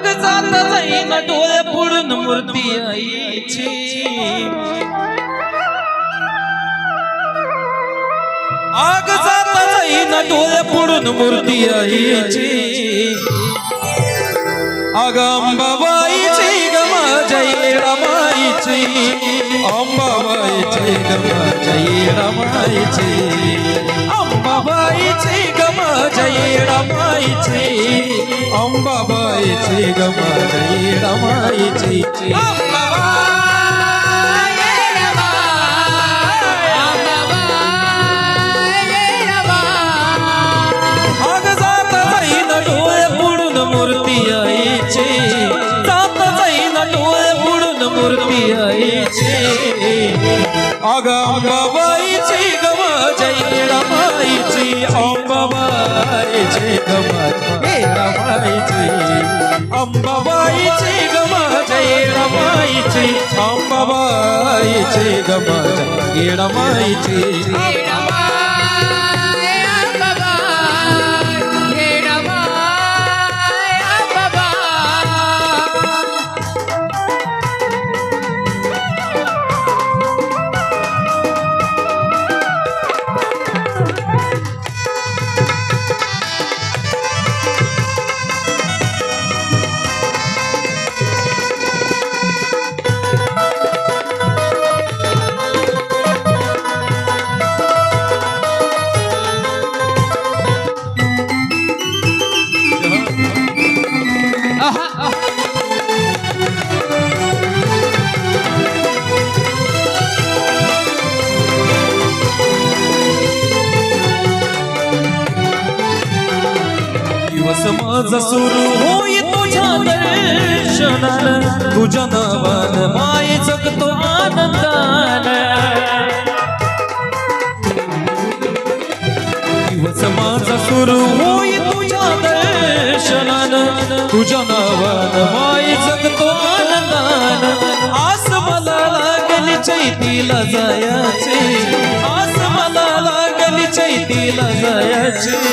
मग जात जाईन डोळे पुढून मूर्ती आईची. आग जात जाईन डोळे पुढून मूर्ती आईची. अग अंबाबाईची गम जय रमाईची. अंबाबाईची गम जय रमाईची. રમાયછી અંબાબાઈ છે ગમાઈ રમાયછી અંબાબાઈ મૂર્તિ આઈ છે અંગમવાયચી ગમજઈ રમાયચી અંબવાયચી ગમજઈ રમાયચી અંબવાયચી ગમજઈ રમાયચી અંબવાયચી ગમજઈ રમાયચી माझा सुरू होई तुझ्या दर्शनान तुझ्या नावान माय जगतो आनंदान. दिवस माझा सुरू होई तुझ्या दर्शनान. तुझ्या नावान माय जगतो आनंदान. आस मला लागली चैतीला जायाचे. आस मला लागली चैतीला जायाचे.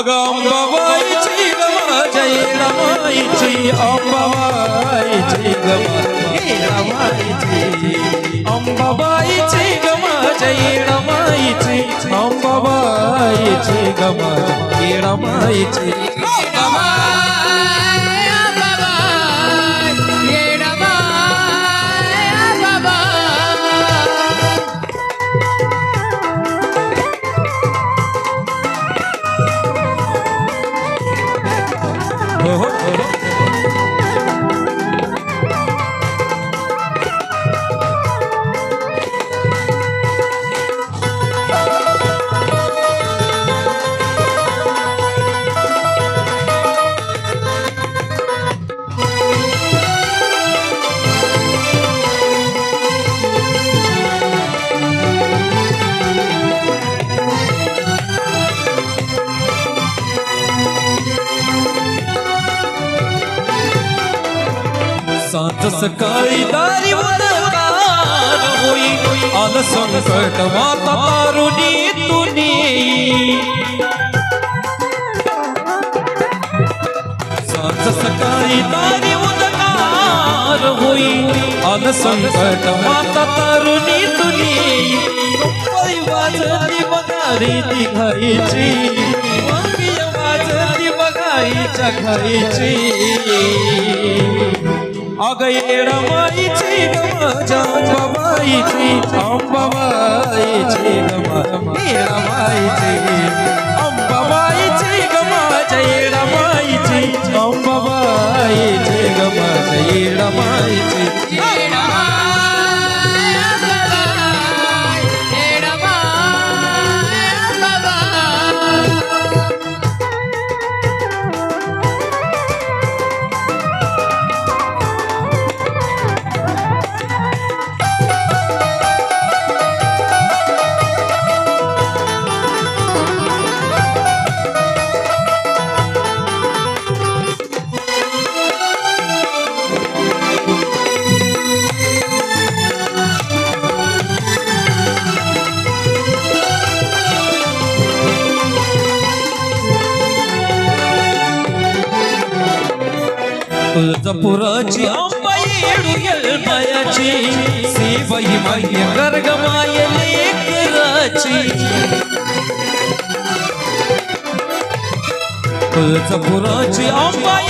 Agamba waichi gama jaila waichi amba waichi gama jaila waichi amba waichi gama jaila waichi amba waichi gama jaila waichi सांज सकाळी दारी होई आल संकट माता तारुणी तुनी. सांज सकाळी दारी उदकार होई आल संकट माता तारुणी तुनी. वाजली बघारी ती घाईची वाजली बघाईच्या घाईची अग येडमाईची गम जांबाबाईची अंबाबाईची गम गम जयडमाईची तुळजापुराची अंबाई येडू मायाची. सेवाई माय गर्गमाय लेकराची तुळजापुराची अंबाई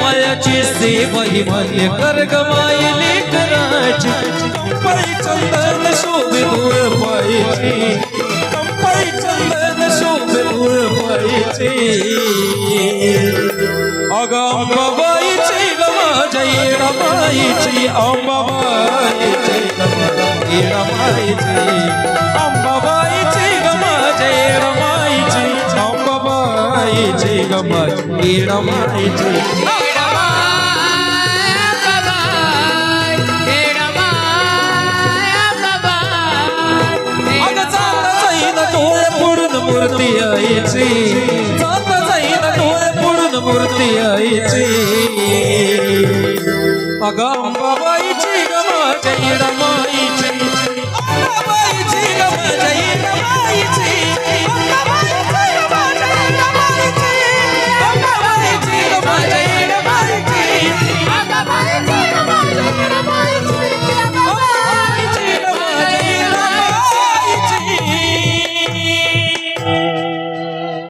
मायाची. सेवाई माय गर्गमाय लेकराची अंबाई चंदन शोभे दूर पायची. अंबाई चंदन शोभे दूर पायची. Amma bai ce gaba jai rama ce amma bai ce jai rama ce amma bai jai rama ce amma bai jai rama మగమ్మ వైచిగమ జయడమ ఇచ్చి మగ వైచిగమ జయడమ.